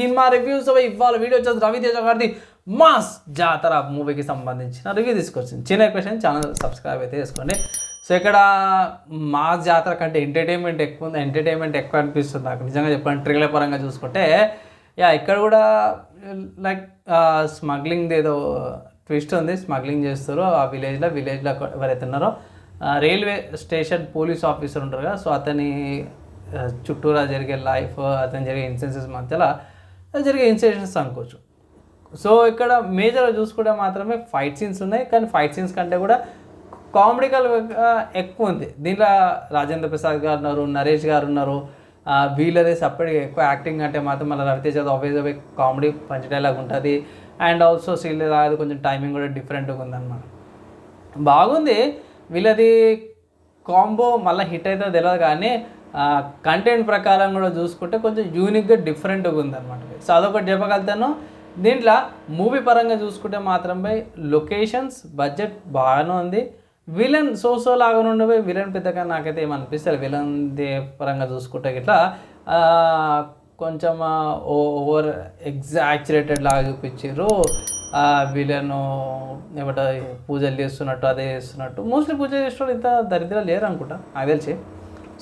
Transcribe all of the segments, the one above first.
Cinema reviews ఇవాళ video వచ్చేసి రవితేజ గారిది. మాస్ జాతర మూవీకి సంబంధించిన రివ్యూ తీసుకొచ్చింది. చిన్న క్వశ్చన్ ఛానల్ సబ్స్క్రైబ్ అయితే చేసుకోండి. సో ఇక్కడ మాస్ జాతర కంటే ఎంటర్టైన్మెంట్ ఎక్కువ ఉంది. ఎంటర్టైన్మెంట్ ఎక్కువ అనిపిస్తుంది నాకు. నిజంగా చెప్పండి ట్రిగల పరంగా చూసుకుంటే యా ఇక్కడ కూడా లైక్ స్మగ్లింగ్ ఏదో ట్విస్ట్ ఉంది. స్మగ్లింగ్ చేస్తారు. ఆ విలేజ్లో విలేజ్లో ఎవరైతే ఉన్నారో రైల్వే స్టేషన్ పోలీస్ ఆఫీసర్ ఉంటారు కదా. సో అతని చుట్టూరా జరిగే లైఫ్ అతను జరిగే ఇన్సిడెన్సెస్ మధ్యలో జరిగే ఇన్సిడెంట్స్ అనుకోవచ్చు. సో ఇక్కడ మేజర్గా చూసుకుంటే మాత్రమే ఫైట్ సీన్స్ ఉన్నాయి. కానీ ఫైట్ సీన్స్ కంటే కూడా కామెడికల్ ఎక్కువ ఉంది. దీంట్లో రాజేంద్ర ప్రసాద్ గారు ఉన్నారు నరేష్ గారు ఉన్నారు. వీళ్ళదే సపరేట్గా ఎక్కువ యాక్టింగ్ అంటే మాత్రం మళ్ళీ రవితేజ ఆఫీస్ కామెడీ పంచడేలాగా డైలాగ్ ఉంటుంది. అండ్ ఆల్సో సీల్ అది కొంచెం టైమింగ్ కూడా డిఫరెంట్గా ఉందన్నమాట. బాగుంది. వీళ్ళది కాంబో మళ్ళీ హిట్ అవుతుందో తెలియదు కానీ కంటెంట్ ప్రకారం కూడా చూసుకుంటే కొంచెం యూనిక్గా డిఫరెంట్గా ఉందన్నమాట. సో అదొకటి చెప్పగలుగుతాను. దీంట్లో మూవీ పరంగా చూసుకుంటే మాత్రమే లొకేషన్స్ బడ్జెట్ బాగానే ఉంది. విలన్ సో సో లాగా ఉండవే విలన్ పెద్దగా నాకైతే ఏమనిపిస్తుంది విలన్ దే పరంగా చూసుకుంటే ఇట్లా కొంచెం ఓవర్ ఎగ్జాక్చురేటెడ్ లాగా చూపించారు. విలన్ ఏమంట పూజలు చేస్తున్నట్టు అదే చేస్తున్నట్టు. మోస్ట్లీ పూజ చేసేవాళ్ళు ఇంత దరిద్రాలు లేరు అనుకుంటా నాకు తెలిసి.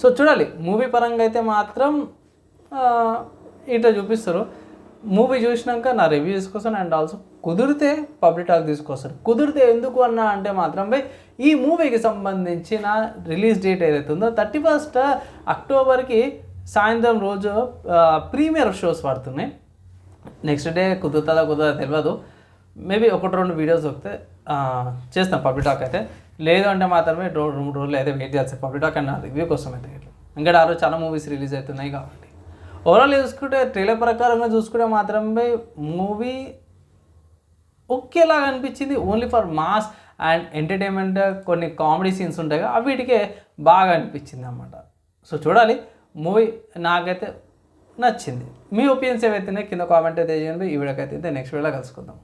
సో చూడాలి. మూవీ పరంగా అయితే మాత్రం ఇట్లా చూపిస్తారు. మూవీ చూసినాక నా రివ్యూ తీసుకొస్తాను అండ్ ఆల్సో కుదిరితే పబ్లిక్ టాక్ తీసుకొస్తాను కుదిరితే ఎందుకు అన్నా అంటే మాత్రం బై ఈ మూవీకి సంబంధించిన రిలీజ్ డేట్ ఏదైతే ఉందో థర్టీ ఫస్ట్ అక్టోబర్కి సాయంత్రం రోజు ప్రీమియర్ షోస్ పడుతున్నాయి. నెక్స్ట్ డే కుదురుతుందా కుదరదా తెలియదు మేబీ ఒకటి రెండు వీడియోస్ వస్తే చేస్తాం పబ్లిక్ టాక్ అయితే. లేదు అంటే మాత్రమే రెండు రెండు రోజులు అయితే వెయిట్ చేస్తాం పబ్లిక్ టాక్ అండ్ రివ్యూ కోసం అయితే ఇంకా ఆ రోజు చాలా మూవీస్ రిలీజ్ అవుతున్నాయి కాబట్టి. ఓవరాల్ చూసుకుంటే ట్రైలర్ ప్రకారంగా చూసుకుంటే మాత్రమే మూవీ ఒకేలాగా అనిపించింది. Only for mass and entertainment కొన్ని కామెడీ సీన్స్ ఉంటాయి కదా, అవి వీటికే బాగా అనిపించింది అనమాట సో చూడాలి. మూవీ నాకైతే నచ్చింది. మీ ఒపీనియన్స్ ఏవైతే కింద కామెంట్ అయితే చేయండి. ఈ వీడియోకి అయితే నెక్స్ట్ వీడియోలో కలుసుకుందాం.